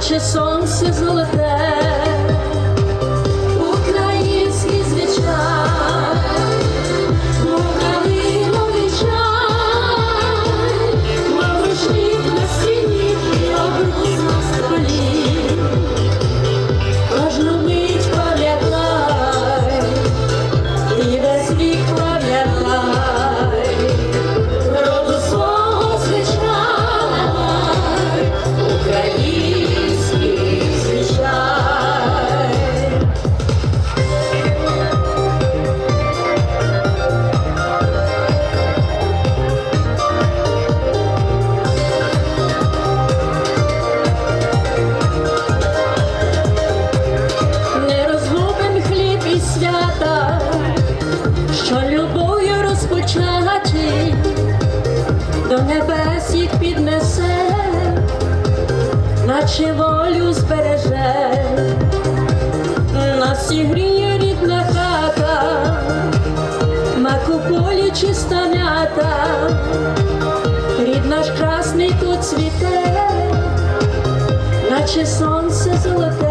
Watch your song sizzle at the watch your song look at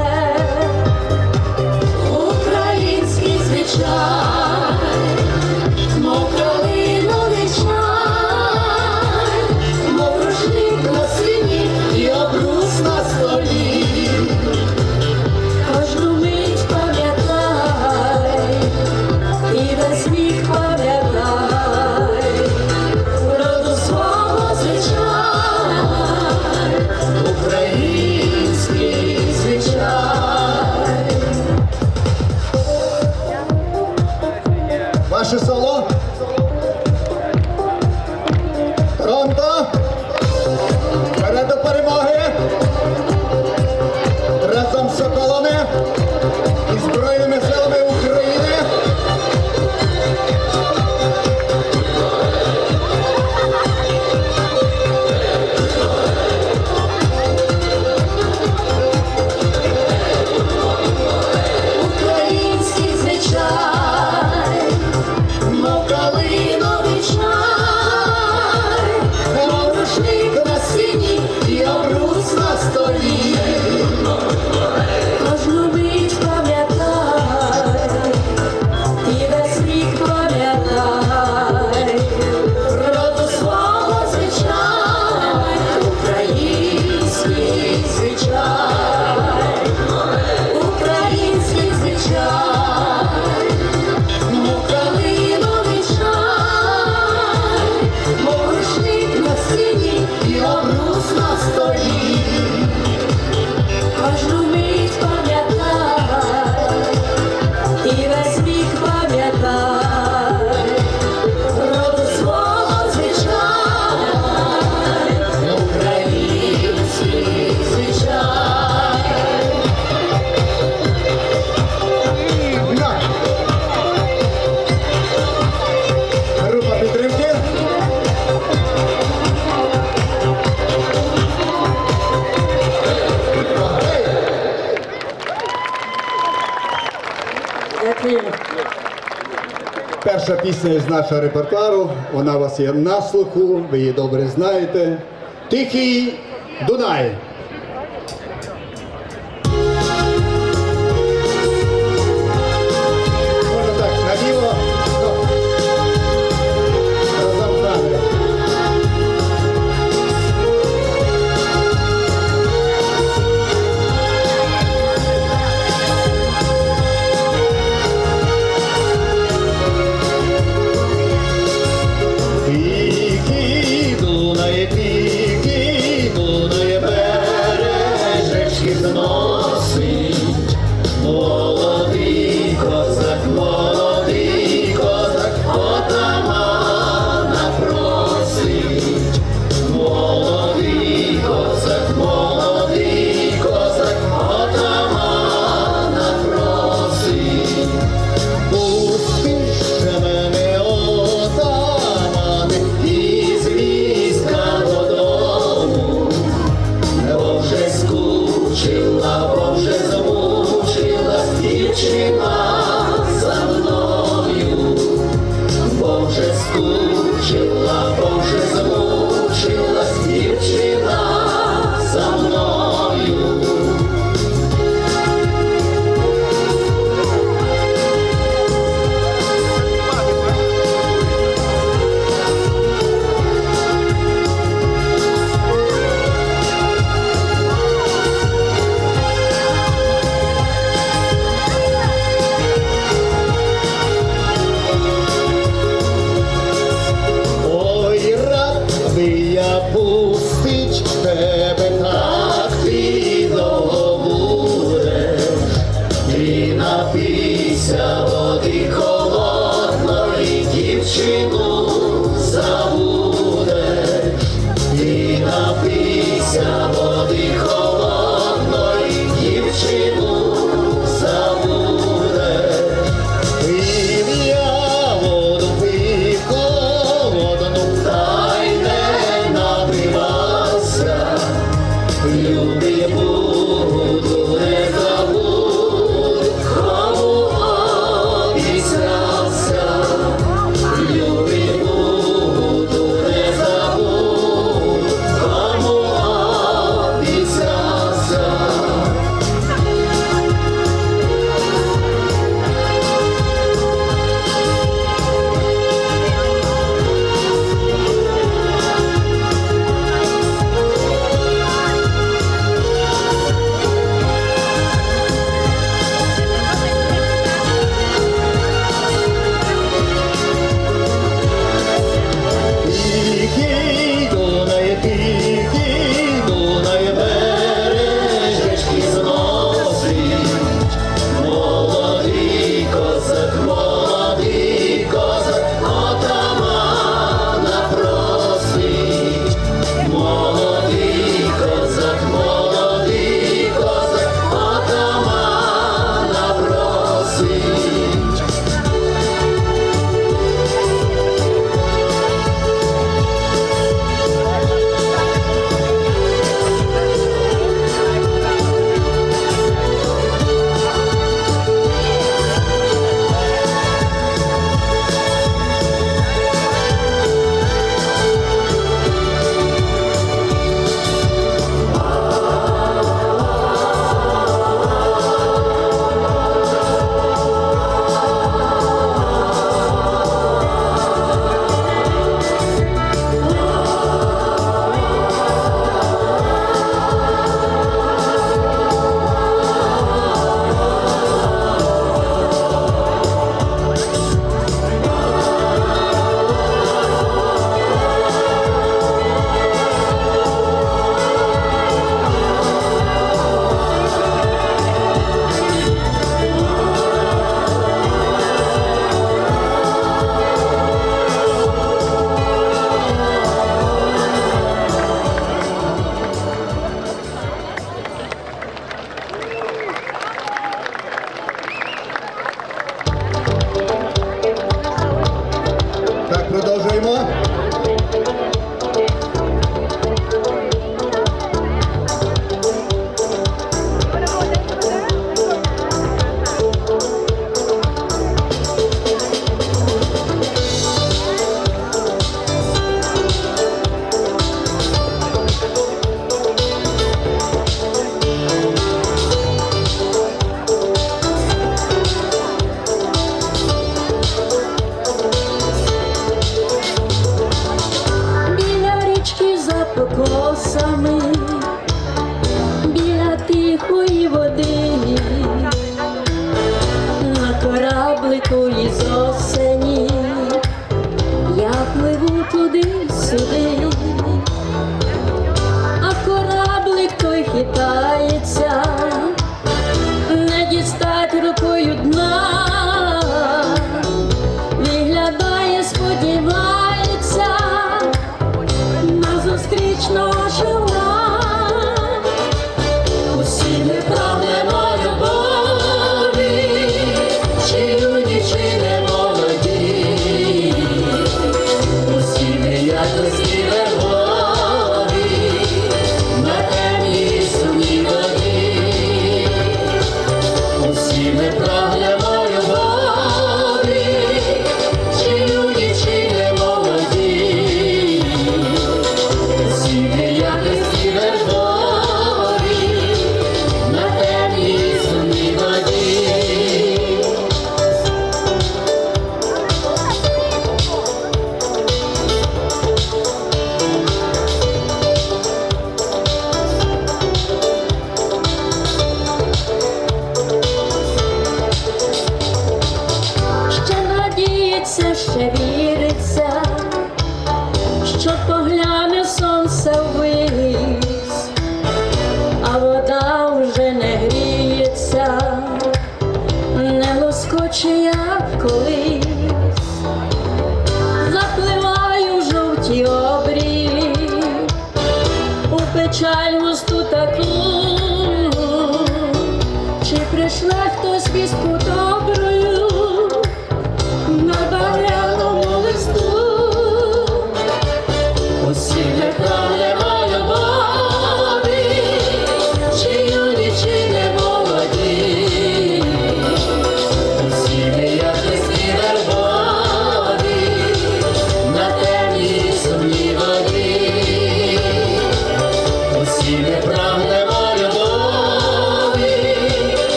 Перша пісня з нашого репертуару, вона у вас є на слуху, ви її добре знаєте. Тихий Дунай. she will. summer.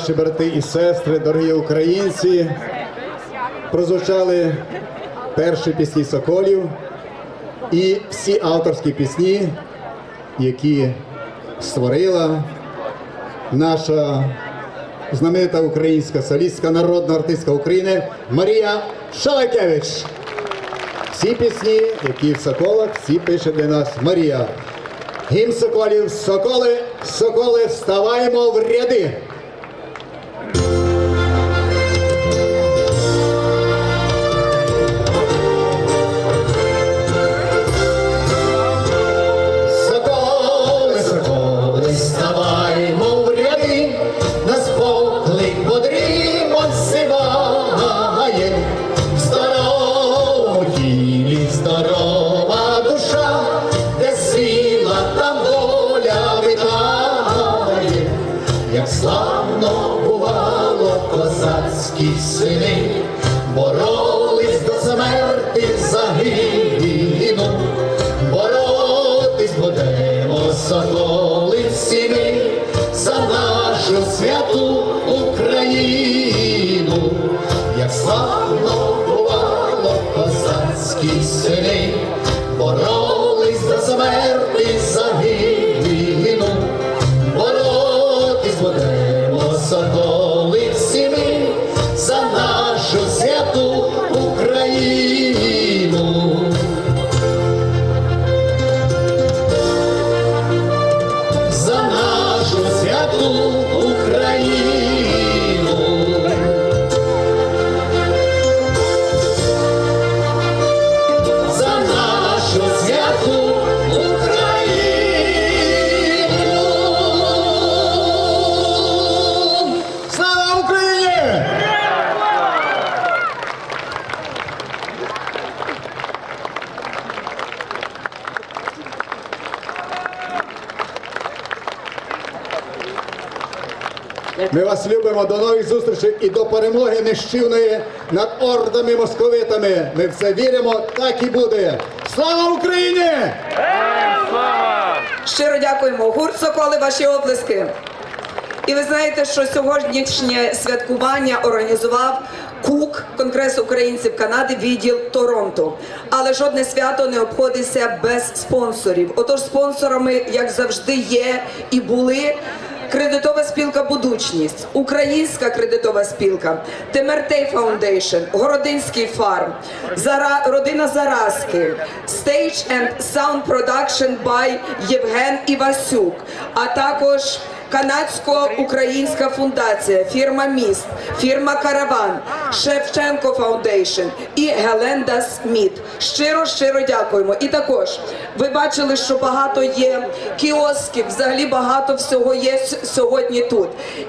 Наші брати і сестри, дорогі українці, прозвучали перші пісні соколів і всі авторські пісні, які створила наша знаменита українська солістка, народна артистка України Марія Шалакевич. Всі пісні, які в Соколах, всі пише для нас Марія. Гімн Соколів, Соколи, Соколи, вставаємо в ряди. Любимо до нових зустрічей і до перемоги нищівної над ордами московитами. Ми в це віримо, так і буде. Слава Україні! Слава! Щиро дякуємо. Гурт Соколи, ваші оплески. І ви знаєте, що сьогоднішнє святкування організував КУК, Конгрес українців Канади, відділ Торонто. Але жодне свято не обходиться без спонсорів. Отож, спонсорами, як завжди, є і були. Кредитова спілка Будучність, Українська кредитова спілка, Темертей Фаундейшн, Городинський фарм, Зара... родина Заразки, Stage and Sound Production by Євген Івасюк, а також Канадсько-українська фундація, фірма Міст, фірма Караван, Шевченко Фаундейшн і Геленда Сміт. Щиро, щиро дякуємо. І також ви бачили, що багато є кіосків, взагалі багато всього є сьогодні тут.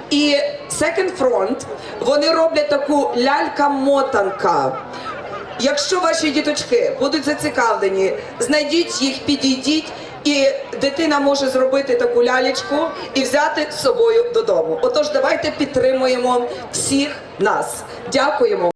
І Second Front, вони роблять таку лялька-мотанка. Якщо ваші діточки будуть зацікавлені, знайдіть їх, підійдіть, і дитина може зробити таку лялечку і взяти з собою додому. Отож, давайте підтримуємо всіх нас. Дякуємо.